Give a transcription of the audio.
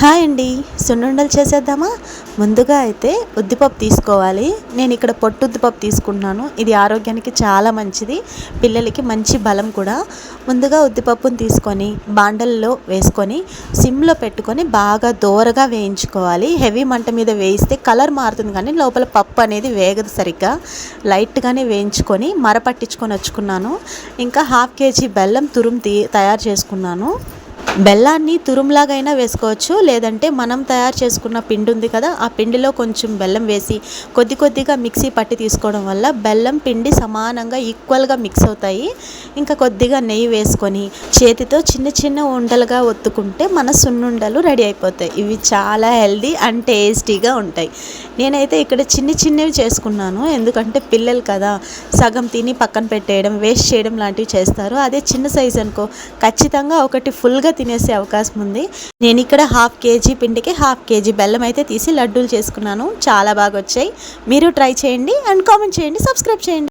Hi అండి సున్నుండలు చేసేద్దామా? ముందుగా అయితే ఉద్దిపప్పు తీసుకోవాలి. నేను ఇక్కడ పొట్టు ఉద్దిపప్పు తీసుకుంటున్నాను. ఇది ఆరోగ్యానికి చాలా మంచిది. పిల్లలకి మంచి బలం కూడా. ముందుగా ఉద్దిపప్పును తీసుకొని బాండల్లో వేసుకొని సిమ్లో పెట్టుకొని బాగా దోరగా వేయించుకోవాలి. హెవీ మంట మీద వేయిస్తే కలర్ మారుతుంది కానీ లోపల పప్పు అనేది వేగదు సరిగ్గా. లైట్గానే వేయించుకొని మర పట్టించుకొని వచ్చుకున్నాను. ఇంకా హాఫ్ కేజీ బెల్లం తురుము తీ తయారు చేసుకున్నాను. బెల్లాన్ని తురుములాగైనా వేసుకోవచ్చు. లేదంటే మనం తయారు చేసుకున్న పిండి ఉంది కదా ఆ పిండిలో కొంచెం బెల్లం వేసి కొద్ది కొద్దిగా మిక్సీ పట్టి తీసుకోవడం వల్ల బెల్లం పిండి సమానంగా ఈక్వల్గా మిక్స్ అవుతాయి. ఇంకా కొద్దిగా నెయ్యి వేసుకొని చేతితో చిన్న చిన్న ఉండలుగా ఒత్తుకుంటే మన సున్నుండలు రెడీ అయిపోతాయి. ఇవి చాలా హెల్దీ అండ్ టేస్టీగా ఉంటాయి. నేనైతే ఇక్కడ చిన్ని చిన్నవి చేసుకున్నాను. ఎందుకంటే పిల్లలు కదా సగం తిని పక్కన పెట్టేయడం వేస్ట్ చేయడం లాంటివి చేస్తారు. అదే చిన్న సైజ్ అనుకో ఖచ్చితంగా ఒకటి ఫుల్గా తినేసే అవకాశం ఉంది. నేను ఇక్కడ హాఫ్ కేజీ పిండికి హాఫ్ కేజీ బెల్లం అయితే తీసి లడ్డూలు చేసుకున్నాను. చాలా బాగా వచ్చాయి. మీరు ట్రై చేయండి అండ్ కామెంట్ చేయండి సబ్స్క్రైబ్ చేయండి.